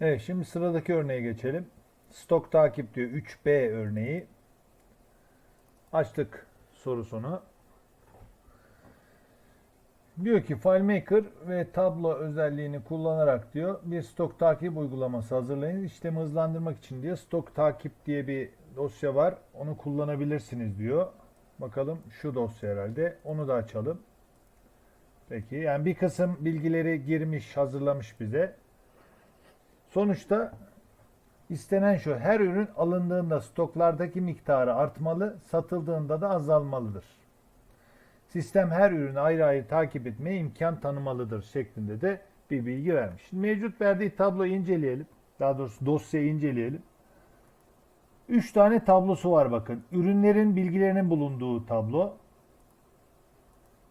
Evet şimdi sıradaki örneğe geçelim. Stok takip diyor 3B örneği. Açtık sorusunu. Diyor ki FileMaker ve tablo özelliğini kullanarak diyor bir stok takip uygulaması hazırlayın. İşlemi hızlandırmak için diye stok takip diye bir dosya var. Onu kullanabilirsiniz diyor. Bakalım şu dosya herhalde. Onu da açalım. Peki yani bir kısım bilgileri girmiş, hazırlamış bize. Sonuçta istenen şu her ürün alındığında stoklardaki miktarı artmalı, satıldığında da azalmalıdır. Sistem her ürünü ayrı ayrı takip etmeye imkan tanımalıdır şeklinde de bir bilgi vermiş. Şimdi mevcut verdiği tabloyu inceleyelim. Daha doğrusu dosyayı inceleyelim. 3 tane tablosu var bakın. Ürünlerin bilgilerinin bulunduğu tablo.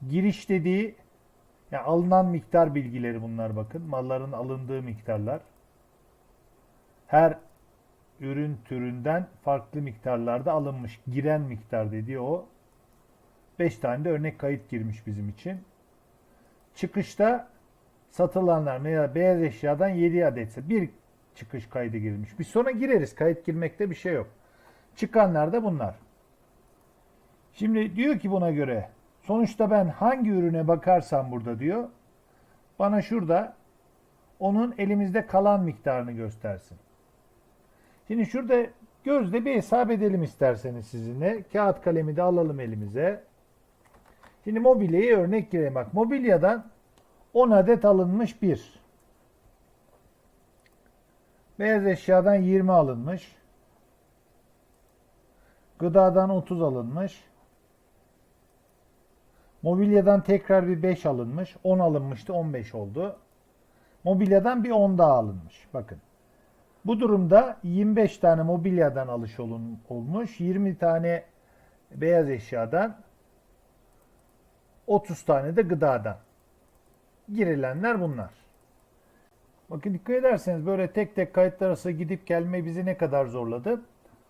Giriş dediği yani alınan miktar bilgileri bunlar bakın. Malların alındığı miktarlar. Her ürün türünden farklı miktarlarda alınmış. Giren miktar dediği o. 5 tane de örnek kayıt girmiş bizim için. Çıkışta satılanlar veya beyaz eşyadan 7 adetse bir çıkış kaydı girmiş. Biz sonra gireriz. Kayıt girmekte bir şey yok. Çıkanlar da bunlar. Şimdi diyor ki buna göre sonuçta ben hangi ürüne bakarsam burada diyor bana şurada onun elimizde kalan miktarını göstersin. Şimdi şurada gözle bir hesap edelim isterseniz sizinle. Kağıt kalemi de alalım elimize. Şimdi mobilyayı örnek girelim. Bak mobilyadan 10 adet alınmış 1. Beyaz eşyadan 20 alınmış. Gıdadan 30 alınmış. Mobilyadan tekrar bir 5 alınmış. 10 alınmıştı 15 oldu. Mobilyadan bir 10 daha alınmış. Bakın. Bu durumda 25 tane mobilyadan alış olun, olmuş. 20 tane beyaz eşyadan 30 tane de gıdadan. Girilenler bunlar. Bakın dikkat ederseniz böyle tek tek kayıtlar arası gidip gelme bizi ne kadar zorladı.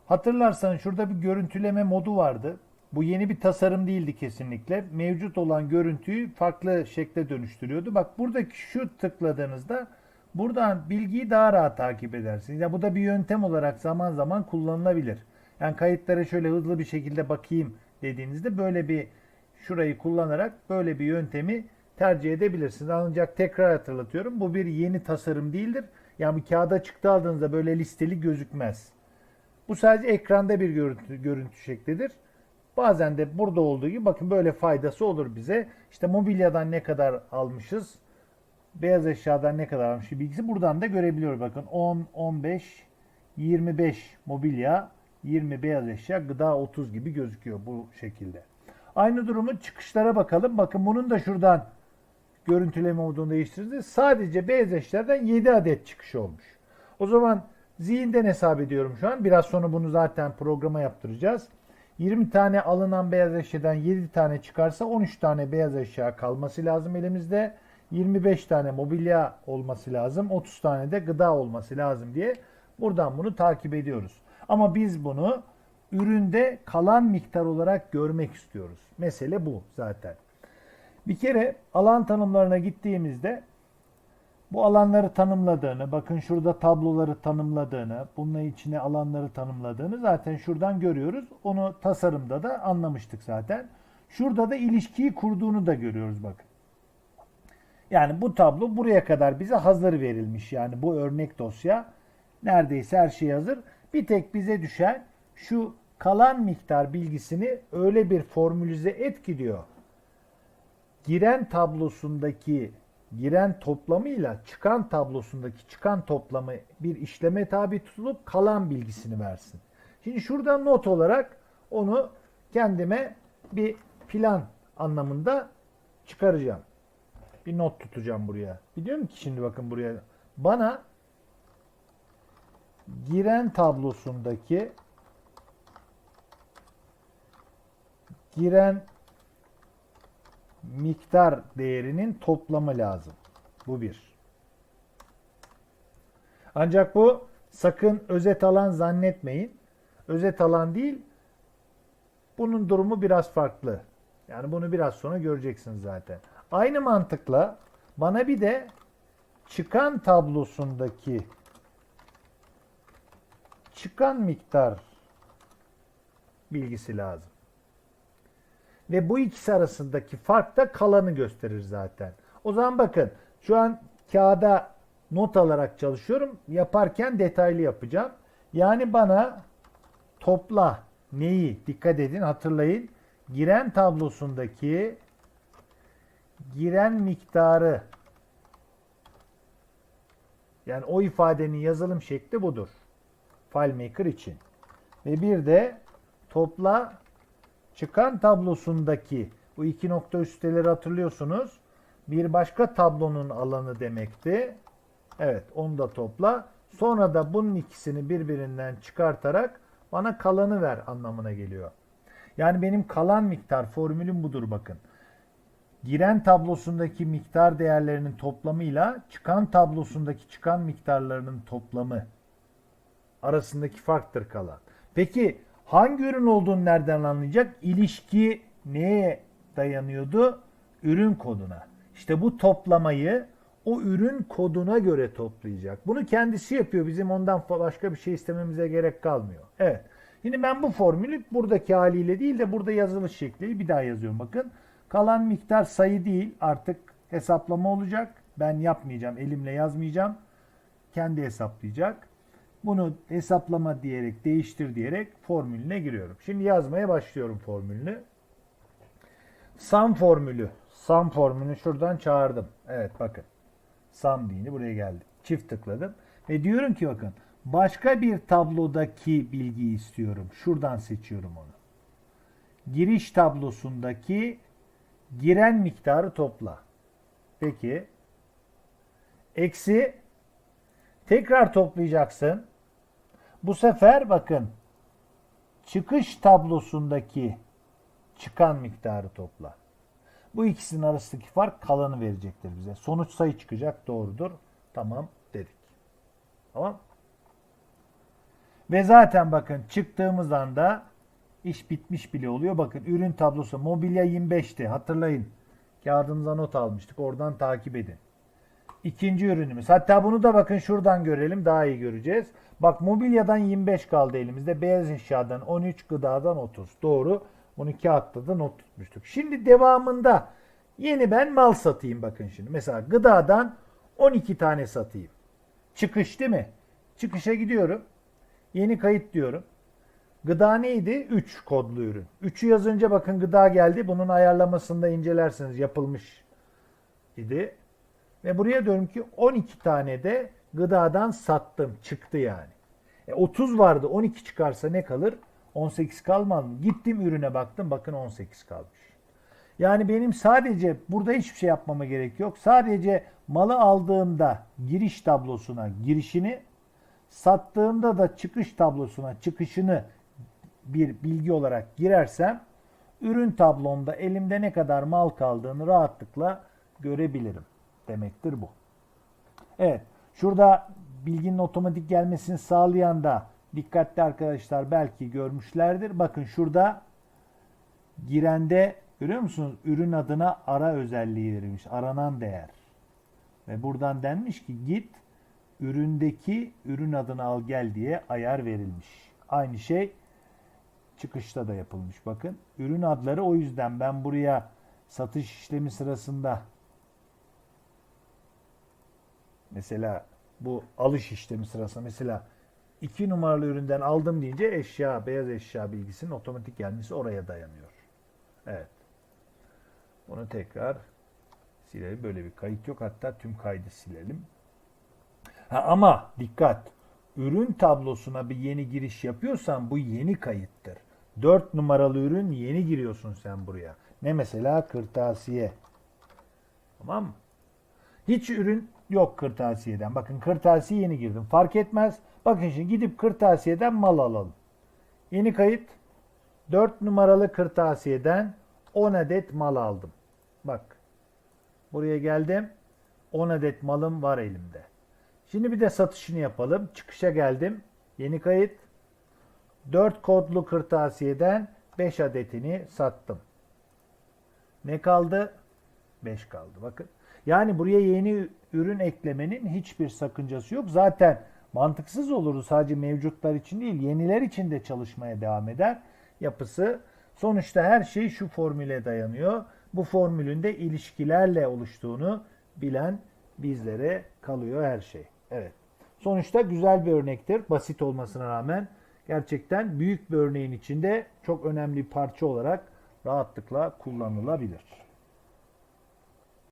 Hatırlarsanız şurada bir görüntüleme modu vardı. Bu yeni bir tasarım değildi kesinlikle. Mevcut olan görüntüyü farklı şekle dönüştürüyordu. Bak buradaki şu tıkladığınızda buradan bilgiyi daha rahat takip edersiniz. Ya bu da bir yöntem olarak zaman zaman kullanılabilir. Yani kayıtlara şöyle hızlı bir şekilde bakayım dediğinizde böyle bir şurayı kullanarak böyle bir yöntemi tercih edebilirsiniz. Ancak tekrar hatırlatıyorum bu bir yeni tasarım değildir. Yani bir kağıda çıktı aldığınızda böyle listeli gözükmez. Bu sadece ekranda bir görüntü, görüntü şeklidir. Bazen de burada olduğu gibi bakın böyle faydası olur bize. İşte mobilyadan ne kadar almışız, beyaz eşyadan ne kadar almışız bilgisi buradan da görebiliyoruz. Bakın 10, 15, 25 mobilya, 20 beyaz eşya, gıda 30 gibi gözüküyor bu şekilde. Aynı durumu çıkışlara bakalım. Bakın bunun da şuradan görüntüleme modunu değiştirdi. Sadece beyaz eşyadan 7 adet çıkış olmuş. O zaman zihinden hesap ediyorum şu an. Biraz sonra bunu zaten programa yaptıracağız. 20 tane alınan beyaz eşyadan 7 tane çıkarsa 13 tane beyaz eşya kalması lazım elimizde. 25 tane mobilya olması lazım. 30 tane de gıda olması lazım diye buradan bunu takip ediyoruz. Ama biz bunu üründe kalan miktar olarak görmek istiyoruz. Mesele bu zaten. Bir kere alan tanımlarına gittiğimizde bu alanları tanımladığını, bakın şurada tabloları tanımladığını, bununla içine alanları tanımladığını zaten şuradan görüyoruz. Onu tasarımda da anlamıştık zaten. Şurada da ilişkiyi kurduğunu da görüyoruz bakın. Yani bu tablo buraya kadar bize hazır verilmiş. Yani bu örnek dosya neredeyse her şey hazır. Bir tek bize düşen şu kalan miktar bilgisini öyle bir formülize et ki diyor. Giren tablosundaki giren toplamıyla çıkan tablosundaki çıkan toplamı bir işleme tabi tutulup kalan bilgisini versin. Şimdi şurada not olarak onu kendime bir plan anlamında çıkaracağım. Bir not tutacağım buraya. Biliyorum ki şimdi bakın buraya. Bana giren tablosundaki giren miktar değerinin toplamı lazım. Bu bir. Ancak bu sakın özet alan zannetmeyin. Özet alan değil. Bunun durumu biraz farklı. Yani bunu biraz sonra göreceksiniz zaten. Aynı mantıkla bana bir de çıkan tablosundaki çıkan miktar bilgisi lazım. Ve bu ikisi arasındaki fark da kalanı gösterir zaten. O zaman bakın şu an kağıda not alarak çalışıyorum. Yaparken detaylı yapacağım. Yani bana topla neyi dikkat edin hatırlayın. Giren tablosundaki giren miktarı yani o ifadenin yazılım şekli budur. FileMaker için. Ve bir de topla çıkan tablosundaki bu iki nokta üsteleri hatırlıyorsunuz. Bir başka tablonun alanı demekti. Evet onu da topla. Sonra da bunun ikisini birbirinden çıkartarak bana kalanı ver anlamına geliyor. Yani benim kalan miktar formülüm budur bakın. Giren tablosundaki miktar değerlerinin toplamıyla çıkan tablosundaki çıkan miktarlarının toplamı arasındaki farktır kalan. Peki hangi ürün olduğunu nereden anlayacak? İlişki neye dayanıyordu? Ürün koduna. İşte bu toplamayı o ürün koduna göre toplayacak. Bunu kendisi yapıyor. Bizim ondan başka bir şey istememize gerek kalmıyor. Evet. Şimdi ben bu formülü buradaki haliyle değil de burada yazılış şekliyle bir daha yazıyorum. Bakın kalan miktar sayı değil artık hesaplama olacak. Ben yapmayacağım. Elimle yazmayacağım. Kendi hesaplayacak. Bunu hesaplama diyerek değiştir diyerek formülüne giriyorum. Şimdi yazmaya başlıyorum formülünü. Sum formülü. Sum formülünü şuradan çağırdım. Evet bakın. Sum diyeni buraya geldi. Çift tıkladım. Ve diyorum ki bakın başka bir tablodaki bilgiyi istiyorum. Şuradan seçiyorum onu. Giriş tablosundaki giren miktarı topla. Peki. Eksi tekrar toplayacaksın. Bu sefer bakın çıkış tablosundaki çıkan miktarı topla. Bu ikisinin arasındaki fark kalanı verecektir bize. Sonuç sayı çıkacak doğrudur. Tamam dedik. Tamam. Ve zaten bakın çıktığımız anda iş bitmiş bile oluyor. Bakın ürün tablosu mobilya 25'ti. Hatırlayın. Kağıdımıza not almıştık. Oradan takip edin. İkinci ürünümüz. Hatta bunu da bakın şuradan görelim. Daha iyi göreceğiz. Bak mobilyadan 25 kaldı elimizde. Beyaz eşyadan 13, gıdadan 30. Doğru. Bunu kağıtta da not tutmuştuk. Şimdi devamında yeni ben mal satayım bakın şimdi. Mesela gıdadan 12 tane satayım. Çıkış değil mi? Çıkışa gidiyorum. Yeni kayıt diyorum. Gıda neydi? 3 kodlu ürün. 3'ü yazınca bakın gıda geldi. Bunun ayarlamasında incelersiniz yapılmış idi. Ve buraya diyorum ki 12 tane de gıdadan sattım. Çıktı yani. E 30 vardı. 12 çıkarsa ne kalır? 18 kalmadı? Gittim ürüne baktım. Bakın 18 kalmış. Yani benim sadece burada hiçbir şey yapmama gerek yok. Sadece malı aldığımda giriş tablosuna girişini, sattığımda da çıkış tablosuna çıkışını bir bilgi olarak girersem ürün tablomda elimde ne kadar mal kaldığını rahatlıkla görebilirim demektir bu. Evet. Şurada bilginin otomatik gelmesini sağlayan da dikkatli arkadaşlar belki görmüşlerdir. Bakın şurada girende görüyor musunuz? Ürün adına ara özelliği verilmiş. Aranan değer. Ve buradan denmiş ki git üründeki ürün adını al gel diye ayar verilmiş. Aynı şey çıkışta da yapılmış. Bakın ürün adları o yüzden ben buraya satış işlemi sırasında mesela bu alış işlemi sırasında mesela 2 numaralı üründen aldım deyince eşya, beyaz eşya bilgisinin otomatik gelmesi oraya dayanıyor. Evet. Bunu tekrar silelim. Böyle bir kayıt yok. Hatta tüm kaydı silelim. Ha, ama dikkat. Ürün tablosuna bir yeni giriş yapıyorsan bu yeni kayıttır. 4 numaralı ürün yeni giriyorsun sen buraya. Ne mesela? Kırtasiye. Tamam mı? Hiç ürün yok kırtasiyeden. Bakın kırtasiye yeni girdim. Fark etmez. Bakın şimdi gidip kırtasiyeden mal alalım. Yeni kayıt 4 numaralı kırtasiyeden 10 adet mal aldım. Bak. Buraya geldim. 10 adet malım var elimde. Şimdi bir de satışını yapalım. Çıkışa geldim. Yeni kayıt. 4 kodlu kırtasiyeden 5 adetini sattım. Ne kaldı? 5 kaldı. Bakın. Yani buraya yeni ürün eklemenin hiçbir sakıncası yok. Zaten mantıksız olurdu. Sadece mevcutlar için değil, yeniler için de çalışmaya devam eder. Yapısı sonuçta her şey şu formüle dayanıyor. Bu formülün de ilişkilerle oluştuğunu bilen bizlere kalıyor her şey. Evet. Sonuçta güzel bir örnektir. Basit olmasına rağmen gerçekten büyük bir örneğin içinde çok önemli parça olarak rahatlıkla kullanılabilir.